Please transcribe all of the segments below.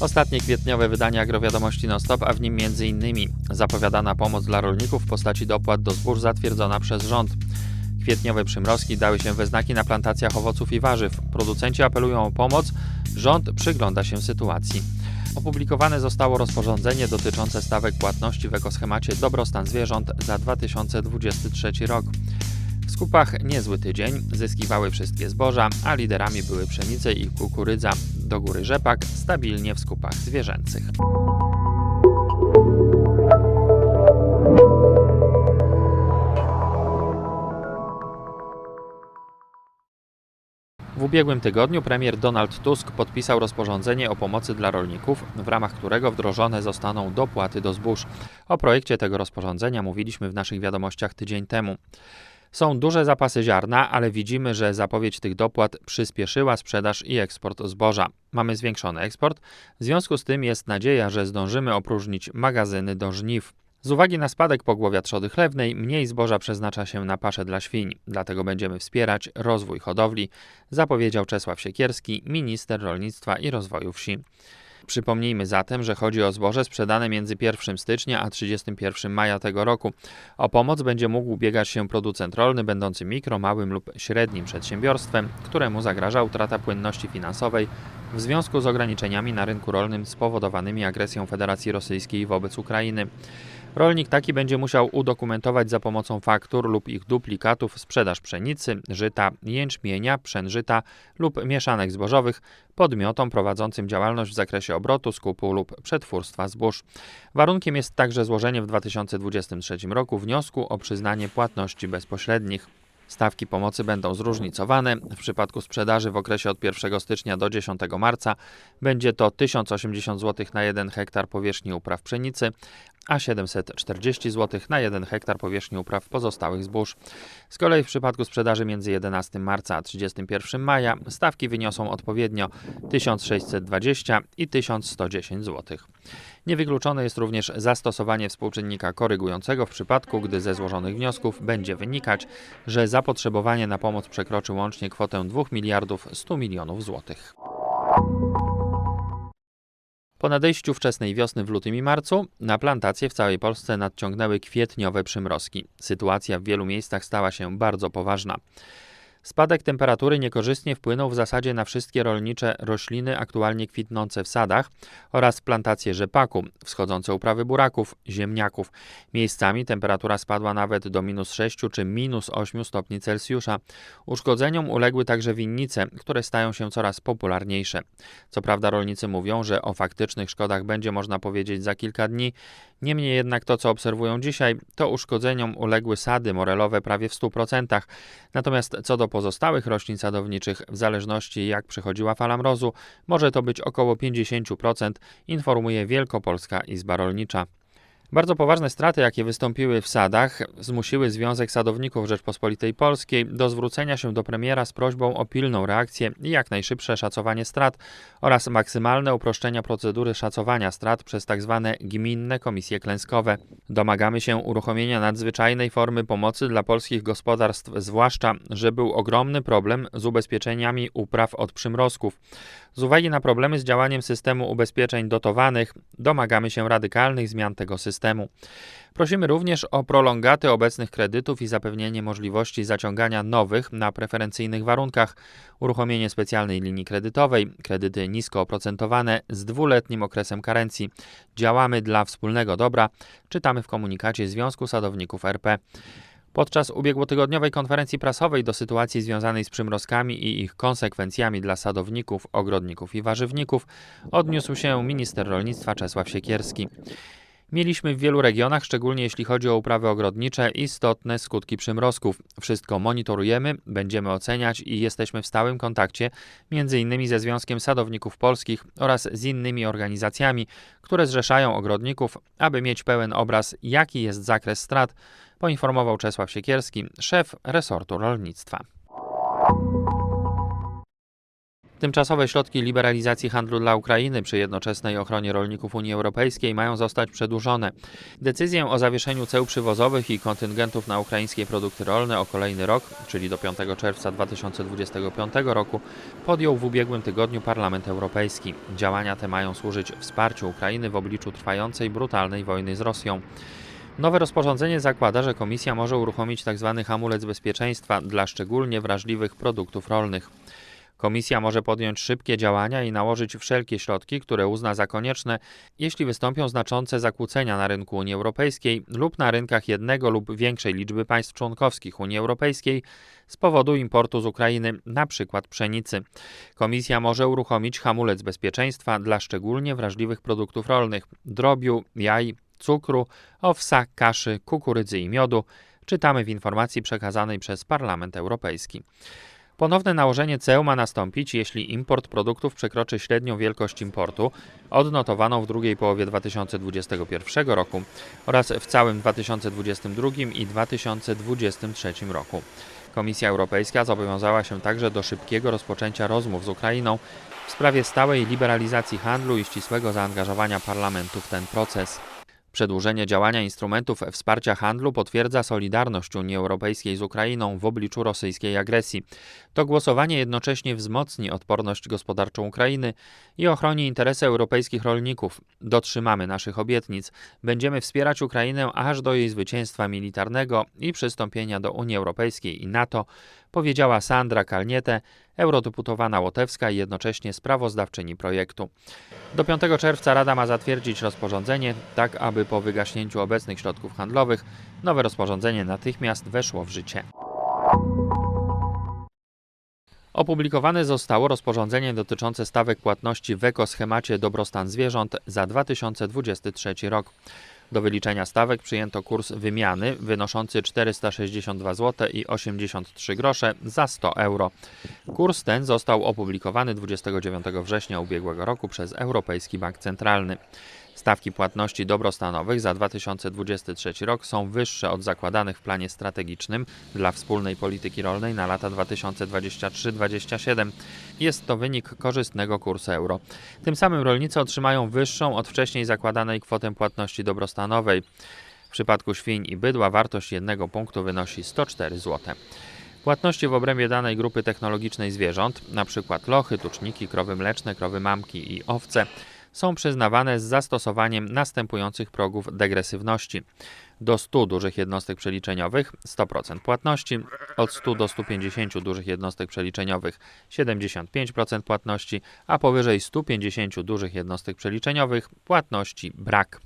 Ostatnie kwietniowe wydanie agrowiadomości non-stop, a w nim m.in. zapowiadana pomoc dla rolników w postaci dopłat do zbóż zatwierdzona przez rząd. Kwietniowe przymrozki dały się we znaki na plantacjach owoców i warzyw. Producenci apelują o pomoc, rząd przygląda się sytuacji. Opublikowane zostało rozporządzenie dotyczące stawek płatności w ekoschemacie Dobrostan Zwierząt za 2023 rok. Skupach niezły tydzień, zyskiwały wszystkie zboża, a liderami były pszenice i kukurydza. Do góry rzepak, stabilnie w skupach zwierzęcych. W ubiegłym tygodniu premier Donald Tusk podpisał rozporządzenie o pomocy dla rolników, w ramach którego wdrożone zostaną dopłaty do zbóż. O projekcie tego rozporządzenia mówiliśmy w naszych wiadomościach tydzień temu. Są duże zapasy ziarna, ale widzimy, że zapowiedź tych dopłat przyspieszyła sprzedaż i eksport zboża. Mamy zwiększony eksport, w związku z tym jest nadzieja, że zdążymy opróżnić magazyny do żniw. Z uwagi na spadek pogłowia trzody chlewnej, mniej zboża przeznacza się na pasze dla świń, dlatego będziemy wspierać rozwój hodowli, zapowiedział Czesław Siekierski, minister rolnictwa i rozwoju wsi. Przypomnijmy zatem, że chodzi o zboże sprzedane między 1 stycznia a 31 maja tego roku. O pomoc będzie mógł ubiegać się producent rolny będący mikro, małym lub średnim przedsiębiorstwem, któremu zagraża utrata płynności finansowej w związku z ograniczeniami na rynku rolnym spowodowanymi agresją Federacji Rosyjskiej wobec Ukrainy. Rolnik taki będzie musiał udokumentować za pomocą faktur lub ich duplikatów sprzedaż pszenicy, żyta, jęczmienia, pszenżyta lub mieszanek zbożowych podmiotom prowadzącym działalność w zakresie obrotu, skupu lub przetwórstwa zbóż. Warunkiem jest także złożenie w 2023 roku wniosku o przyznanie płatności bezpośrednich. Stawki pomocy będą zróżnicowane. W przypadku sprzedaży w okresie od 1 stycznia do 10 marca będzie to 1080 zł na 1 hektar powierzchni upraw pszenicy, a 740 zł na 1 hektar powierzchni upraw pozostałych zbóż. Z kolei w przypadku sprzedaży między 11 marca a 31 maja stawki wyniosą odpowiednio 1620 i 1110 zł. Niewykluczone jest również zastosowanie współczynnika korygującego w przypadku, gdy ze złożonych wniosków będzie wynikać, że zapotrzebowanie na pomoc przekroczy łącznie kwotę 2 miliardów 100 milionów złotych. Po nadejściu wczesnej wiosny w lutym i marcu na plantacje w całej Polsce nadciągnęły kwietniowe przymrozki. Sytuacja w wielu miejscach stała się bardzo poważna. Spadek temperatury niekorzystnie wpłynął w zasadzie na wszystkie rolnicze rośliny aktualnie kwitnące w sadach oraz plantacje rzepaku, wschodzące uprawy buraków, ziemniaków. Miejscami temperatura spadła nawet do minus 6 czy minus 8 stopni Celsjusza. Uszkodzeniom uległy także winnice, które stają się coraz popularniejsze. Co prawda rolnicy mówią, że o faktycznych szkodach będzie można powiedzieć za kilka dni, niemniej jednak to, co obserwują dzisiaj, to uszkodzeniom uległy sady morelowe prawie w 100%. Natomiast co do pozostałych roślin sadowniczych, w zależności jak przychodziła fala mrozu, może to być około 50%, informuje Wielkopolska Izba Rolnicza. Bardzo poważne straty, jakie wystąpiły w sadach, zmusiły Związek Sadowników Rzeczpospolitej Polskiej do zwrócenia się do premiera z prośbą o pilną reakcję i jak najszybsze szacowanie strat oraz maksymalne uproszczenia procedury szacowania strat przez tzw. Tak gminne komisje klęskowe. Domagamy się uruchomienia nadzwyczajnej formy pomocy dla polskich gospodarstw, zwłaszcza, że był ogromny problem z ubezpieczeniami upraw od przymrozków. Z uwagi na problemy z działaniem systemu ubezpieczeń dotowanych, domagamy się radykalnych zmian tego systemu. Prosimy również o prolongaty obecnych kredytów i zapewnienie możliwości zaciągania nowych na preferencyjnych warunkach, uruchomienie specjalnej linii kredytowej, kredyty nisko oprocentowane z dwuletnim okresem karencji. Działamy dla wspólnego dobra, czytamy w komunikacie Związku Sadowników RP. Podczas ubiegłotygodniowej konferencji prasowej do sytuacji związanej z przymrozkami i ich konsekwencjami dla sadowników, ogrodników i warzywników odniósł się minister rolnictwa Czesław Siekierski. Mieliśmy w wielu regionach, szczególnie jeśli chodzi o uprawy ogrodnicze, istotne skutki przymrozków. Wszystko monitorujemy, będziemy oceniać i jesteśmy w stałym kontakcie, innymi ze Związkiem Sadowników Polskich oraz z innymi organizacjami, które zrzeszają ogrodników, aby mieć pełen obraz, jaki jest zakres strat, poinformował Czesław Siekierski, szef resortu rolnictwa. Tymczasowe środki liberalizacji handlu dla Ukrainy przy jednoczesnej ochronie rolników Unii Europejskiej mają zostać przedłużone. Decyzję o zawieszeniu ceł przywozowych i kontyngentów na ukraińskie produkty rolne o kolejny rok, czyli do 5 czerwca 2025 roku, podjął w ubiegłym tygodniu Parlament Europejski. Działania te mają służyć wsparciu Ukrainy w obliczu trwającej brutalnej wojny z Rosją. Nowe rozporządzenie zakłada, że Komisja może uruchomić tzw. hamulec bezpieczeństwa dla szczególnie wrażliwych produktów rolnych. Komisja może podjąć szybkie działania i nałożyć wszelkie środki, które uzna za konieczne, jeśli wystąpią znaczące zakłócenia na rynku Unii Europejskiej lub na rynkach jednego lub większej liczby państw członkowskich Unii Europejskiej z powodu importu z Ukrainy, np. pszenicy. Komisja może uruchomić hamulec bezpieczeństwa dla szczególnie wrażliwych produktów rolnych drobiu, jaj, cukru, owsa, kaszy, kukurydzy i miodu, czytamy w informacji przekazanej przez Parlament Europejski. Ponowne nałożenie ceł ma nastąpić, jeśli import produktów przekroczy średnią wielkość importu odnotowaną w drugiej połowie 2021 roku oraz w całym 2022 i 2023 roku. Komisja Europejska zobowiązała się także do szybkiego rozpoczęcia rozmów z Ukrainą w sprawie stałej liberalizacji handlu i ścisłego zaangażowania parlamentu w ten proces. Przedłużenie działania instrumentów wsparcia handlu potwierdza solidarność Unii Europejskiej z Ukrainą w obliczu rosyjskiej agresji. To głosowanie jednocześnie wzmocni odporność gospodarczą Ukrainy i ochroni interesy europejskich rolników. Dotrzymamy naszych obietnic. Będziemy wspierać Ukrainę aż do jej zwycięstwa militarnego i przystąpienia do Unii Europejskiej i NATO, powiedziała Sandra Kalniete, eurodeputowana łotewska i jednocześnie sprawozdawczyni projektu. Do 5 czerwca Rada ma zatwierdzić rozporządzenie, tak aby po wygaśnięciu obecnych środków handlowych nowe rozporządzenie natychmiast weszło w życie. Opublikowane zostało rozporządzenie dotyczące stawek płatności w ekoschemacie dobrostan zwierząt za 2023 rok. Do wyliczenia stawek przyjęto kurs wymiany wynoszący 462 zł i 83 grosze za 100 euro. Kurs ten został opublikowany 29 września ubiegłego roku przez Europejski Bank Centralny. Stawki płatności dobrostanowych za 2023 rok są wyższe od zakładanych w planie strategicznym dla wspólnej polityki rolnej na lata 2023-2027. Jest to wynik korzystnego kursu euro. Tym samym rolnicy otrzymają wyższą od wcześniej zakładanej kwotę płatności dobrostanowej. W przypadku świń i bydła wartość jednego punktu wynosi 104 zł. Płatności w obrębie danej grupy technologicznej zwierząt, np. lochy, tuczniki, krowy mleczne, krowy mamki i owce, są przyznawane z zastosowaniem następujących progów degresywności. Do 100 dużych jednostek przeliczeniowych 100% płatności, od 100 do 150 dużych jednostek przeliczeniowych 75% płatności, a powyżej 150 dużych jednostek przeliczeniowych płatności brak.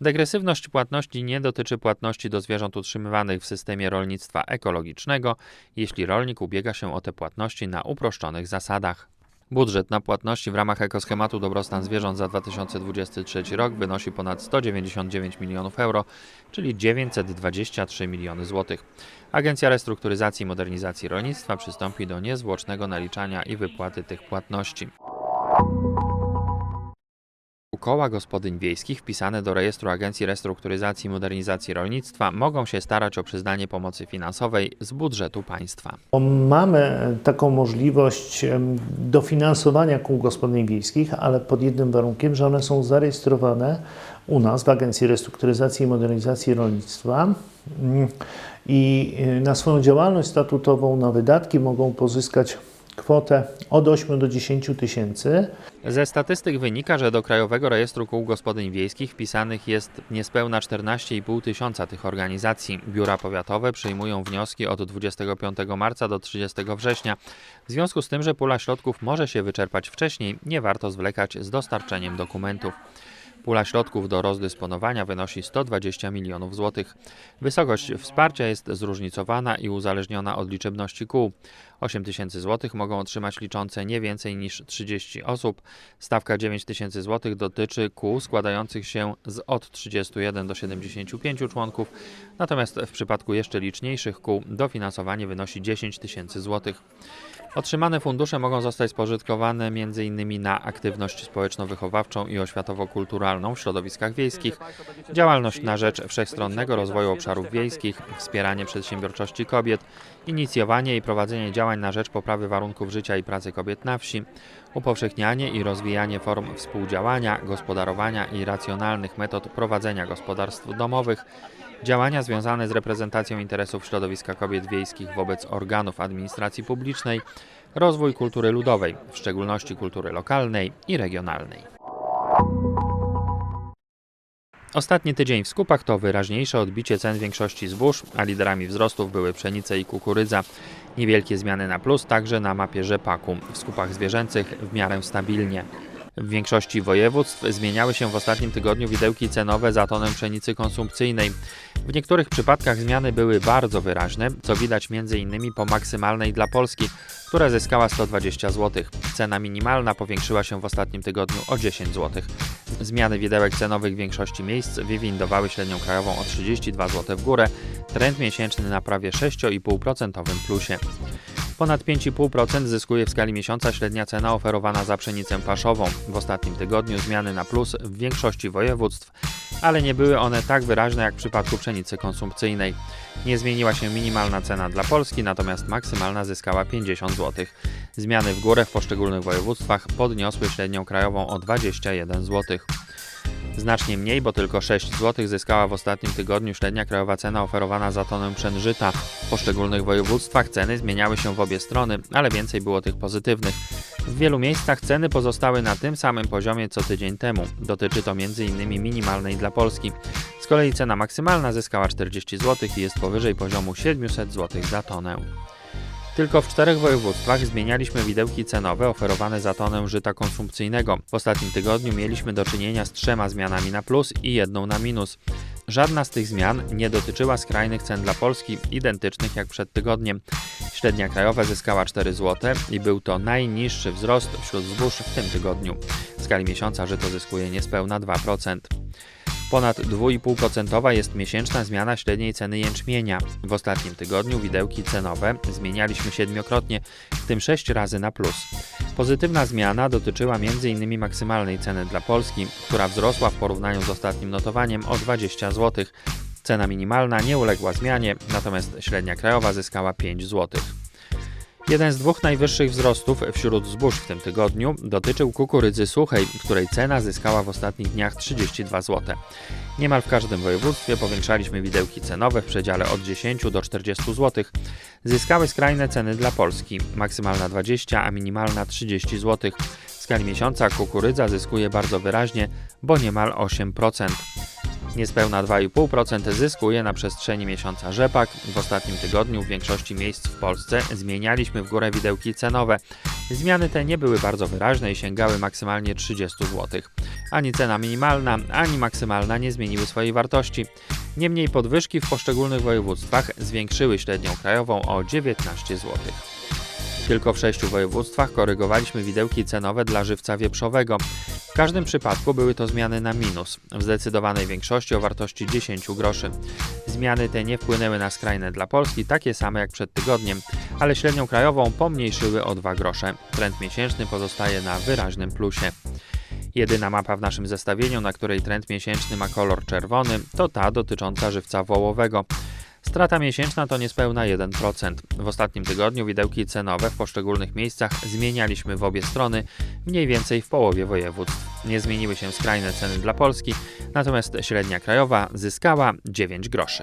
Degresywność płatności nie dotyczy płatności do zwierząt utrzymywanych w systemie rolnictwa ekologicznego, jeśli rolnik ubiega się o te płatności na uproszczonych zasadach. Budżet na płatności w ramach ekoschematu dobrostan zwierząt za 2023 rok wynosi ponad 199 milionów euro, czyli 923 miliony złotych. Agencja Restrukturyzacji i Modernizacji Rolnictwa przystąpi do niezwłocznego naliczania i wypłaty tych płatności. Koła gospodyń wiejskich wpisane do rejestru Agencji Restrukturyzacji i Modernizacji Rolnictwa mogą się starać o przyznanie pomocy finansowej z budżetu państwa. Mamy taką możliwość dofinansowania kół gospodyń wiejskich, ale pod jednym warunkiem, że one są zarejestrowane u nas w Agencji Restrukturyzacji i Modernizacji Rolnictwa Mm, i y, na swoją działalność statutową, na wydatki mogą pozyskać kwotę od 8 do 10 tysięcy. Ze statystyk wynika, że do Krajowego Rejestru Kół Gospodyń Wiejskich wpisanych jest niespełna 14,5 tysiąca tych organizacji. Biura powiatowe przyjmują wnioski od 25 marca do 30 września. W związku z tym, że pula środków może się wyczerpać wcześniej, nie warto zwlekać z dostarczeniem dokumentów. Pula środków do rozdysponowania wynosi 120 milionów złotych. Wysokość wsparcia jest zróżnicowana i uzależniona od liczebności kół. 8 tysięcy złotych mogą otrzymać liczące nie więcej niż 30 osób. Stawka 9 tysięcy złotych dotyczy kół składających się z od 31 do 75 członków, natomiast w przypadku jeszcze liczniejszych kół dofinansowanie wynosi 10 tysięcy złotych. Otrzymane fundusze mogą zostać spożytkowane m.in. na aktywność społeczno-wychowawczą i oświatowo-kulturalną w środowiskach wiejskich, działalność na rzecz wszechstronnego rozwoju obszarów wiejskich, wspieranie przedsiębiorczości kobiet, inicjowanie i prowadzenie działań na rzecz poprawy warunków życia i pracy kobiet na wsi, upowszechnianie i rozwijanie form współdziałania, gospodarowania i racjonalnych metod prowadzenia gospodarstw domowych, działania związane z reprezentacją interesów środowiska kobiet wiejskich wobec organów administracji publicznej, rozwój kultury ludowej, w szczególności kultury lokalnej i regionalnej. Ostatni tydzień w skupach to wyraźniejsze odbicie cen większości zbóż, a liderami wzrostów były pszenice i kukurydza. Niewielkie zmiany na plus także na mapie rzepaku. W skupach zwierzęcych w miarę stabilnie. W większości województw zmieniały się w ostatnim tygodniu widełki cenowe za tonę pszenicy konsumpcyjnej. W niektórych przypadkach zmiany były bardzo wyraźne, co widać m.in. po maksymalnej dla Polski, która zyskała 120 zł. Cena minimalna powiększyła się w ostatnim tygodniu o 10 zł. Zmiany widełek cenowych w większości miejsc wywindowały średnią krajową o 32 zł w górę, trend miesięczny na prawie 6,5% plusie. Ponad 5,5% zyskuje w skali miesiąca średnia cena oferowana za pszenicę paszową. W ostatnim tygodniu zmiany na plus w większości województw, ale nie były one tak wyraźne jak w przypadku pszenicy konsumpcyjnej. Nie zmieniła się minimalna cena dla Polski, natomiast maksymalna zyskała 50 zł. Zmiany w górę w poszczególnych województwach podniosły średnią krajową o 21 zł. Znacznie mniej, bo tylko 6 zł zyskała w ostatnim tygodniu średnia krajowa cena oferowana za tonę pszenżyta. W poszczególnych województwach ceny zmieniały się w obie strony, ale więcej było tych pozytywnych. W wielu miejscach ceny pozostały na tym samym poziomie co tydzień temu. Dotyczy to m.in. minimalnej dla Polski. Z kolei cena maksymalna zyskała 40 zł i jest powyżej poziomu 700 zł za tonę. Tylko w czterech województwach zmienialiśmy widełki cenowe oferowane za tonę żyta konsumpcyjnego. W ostatnim tygodniu mieliśmy do czynienia z trzema zmianami na plus i jedną na minus. Żadna z tych zmian nie dotyczyła skrajnych cen dla Polski, identycznych jak przed tygodniem. Średnia krajowa zyskała 4 zł i był to najniższy wzrost wśród zbóż w tym tygodniu. W skali miesiąca żyto zyskuje niespełna 2%. Ponad 2,5% jest miesięczna zmiana średniej ceny jęczmienia. W ostatnim tygodniu widełki cenowe zmienialiśmy siedmiokrotnie, w tym 6 razy na plus. Pozytywna zmiana dotyczyła m.in. maksymalnej ceny dla Polski, która wzrosła w porównaniu z ostatnim notowaniem o 20 zł. Cena minimalna nie uległa zmianie, natomiast średnia krajowa zyskała 5 zł. Jeden z dwóch najwyższych wzrostów wśród zbóż w tym tygodniu dotyczył kukurydzy suchej, której cena zyskała w ostatnich dniach 32 zł. Niemal w każdym województwie powiększaliśmy widełki cenowe w przedziale od 10 do 40 zł. Zyskały skrajne ceny dla Polski, maksymalna 20, a minimalna 30 zł. W skali miesiąca kukurydza zyskuje bardzo wyraźnie, bo niemal 8%. Niespełna 2,5% zyskuje na przestrzeni miesiąca rzepak. W ostatnim tygodniu w większości miejsc w Polsce zmienialiśmy w górę widełki cenowe. Zmiany te nie były bardzo wyraźne i sięgały maksymalnie 30 zł. Ani cena minimalna, ani maksymalna nie zmieniły swojej wartości. Niemniej podwyżki w poszczególnych województwach zwiększyły średnią krajową o 19 zł. Tylko w sześciu województwach korygowaliśmy widełki cenowe dla żywca wieprzowego. W każdym przypadku były to zmiany na minus, w zdecydowanej większości o wartości 10 groszy. Zmiany te nie wpłynęły na skrajne dla Polski, takie same jak przed tygodniem, ale średnią krajową pomniejszyły o 2 grosze. Trend miesięczny pozostaje na wyraźnym plusie. Jedyna mapa w naszym zestawieniu, na której trend miesięczny ma kolor czerwony, to ta dotycząca żywca wołowego. Strata miesięczna to niespełna 1%. W ostatnim tygodniu widełki cenowe w poszczególnych miejscach zmienialiśmy w obie strony, mniej więcej w połowie województw. Nie zmieniły się skrajne ceny dla Polski, natomiast średnia krajowa zyskała 9 groszy.